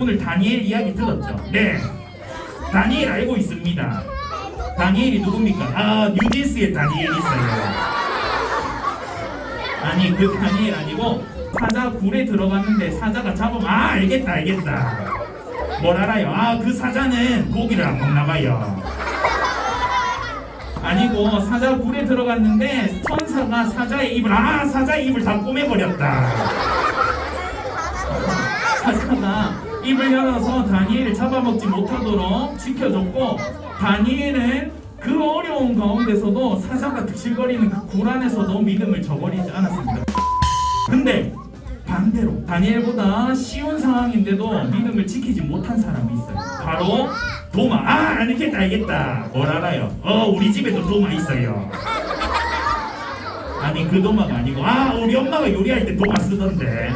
오늘 다니엘 이야기 들었죠? 네. 다니엘 알고 있습니다. 다니엘이 누굽니까? 아, 뉴진스의 다니엘 있어요. 아니, 그 다니엘 아니고 사자 굴에 들어갔는데 사자가 잡으면 아, 알겠다, 알겠다. 뭘 알아요? 아, 그 사자는 고기를 안 먹나 봐요. 아니고 사자 굴에 들어갔는데 천사가 사자의 입을 아, 사자의 입을 다 꼬매버렸다. 사자가 입을 열어서 다니엘을 잡아먹지 못하도록 지켜줬고 다니엘은 그 어려운 가운데서도 사자가 드실거리는 그굴 안에서도 믿음을 저버리지 않았습니다. 근데 반대로 다니엘보다 쉬운 상황인데도 믿음을 지키지 못한 사람이 있어요. 바로 도마. 아 알겠다 알겠다. 뭘 알아요? 어 우리 집에도 도마 있어요. 아니 그 도마가 아니고 아 우리 엄마가 요리할 때 도마 쓰던데.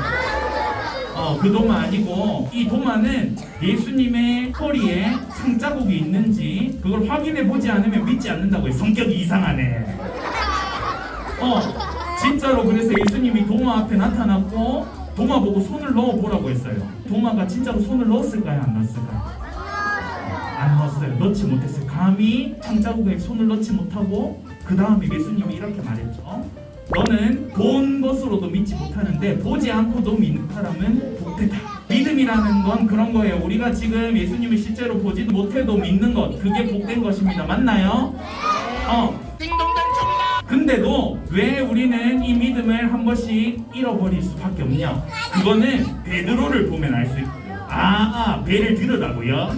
어, 그 도마 아니고 이 도마는 예수님의 허리에 창자국이 있는지 그걸 확인해 보지 않으면 믿지 않는다고요. 성격이 이상하네. 어, 진짜로 그래서 예수님이 도마 앞에 나타났고 도마 보고 손을 넣어 보라고 했어요. 도마가 진짜로 손을 넣었을까요? 안 넣었을까요? 안 넣었어요. 넣지 못했어요. 감히 창자국에 손을 넣지 못하고 그 다음에 예수님이 이렇게 말했죠. 너는 본 것으로도 믿지 못하는데 보지 않고도 믿는 사람은 복되다. 믿음이라는 건 그런 거예요. 우리가 지금 예수님을 실제로 보지도 못해도 믿는 것 그게 복된 것입니다. 맞나요? 어. 근데도 왜 우리는 이 믿음을 한 번씩 잃어버릴 수밖에 없냐? 그거는 베드로를 보면 알 수 있고요. 아, 배를 들으라고요?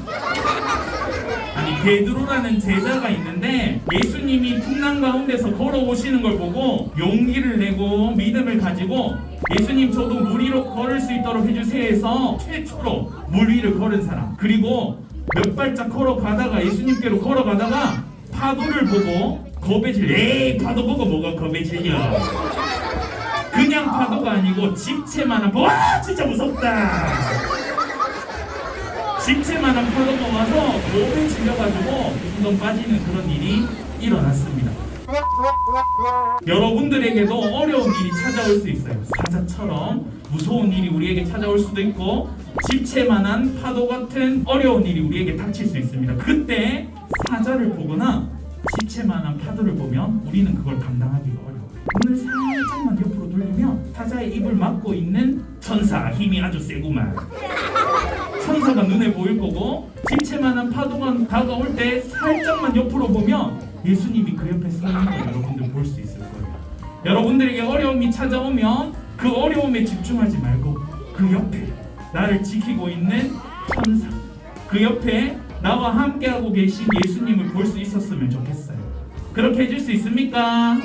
아니 베드로라는 제자가 있는데 예수님이 풍랑 가운데서 걸어오시는 걸 보고 용기를 내고 믿음을 가지고 예수님 저도 물 위로 걸을 수 있도록 해주세요 해서 최초로 물 위를 걸은 사람. 그리고 몇 발짝 걸어가다가 예수님께로 걸어가다가 파도를 보고 겁에 질려. 에이 파도 보고 뭐가 겁에 질려? 그냥 파도가 아니고 집채만한 와 진짜 무섭다 집채만한 파도가 와서 몸에 질려가지고 둥둥 빠지는 그런 일이 일어났습니다. 여러분들에게도 어려운 일이 찾아올 수 있어요. 사자처럼 무서운 일이 우리에게 찾아올 수도 있고 집채만한 파도 같은 어려운 일이 우리에게 닥칠 수 있습니다. 그때 사자를 보거나 집채만한 파도를 보면 우리는 그걸 감당하기가 어려워요. 눈을 살짝만 옆으로 돌리면 사자의 입을 막고 있는 천사 힘이 아주 세구만. 천사가 눈에 보일 거고 집채만한 파도가 다가올 때 살짝만 옆으로 보면 예수님이 그 옆에 서 있는 걸 여러분들 볼 수 있을 거예요. 여러분들에게 어려움이 찾아오면 그 어려움에 집중하지 말고 그 옆에 나를 지키고 있는 천사 그 옆에 나와 함께하고 계신 예수님을 볼 수 있었으면 좋겠어요. 그렇게 해줄 수 있습니까?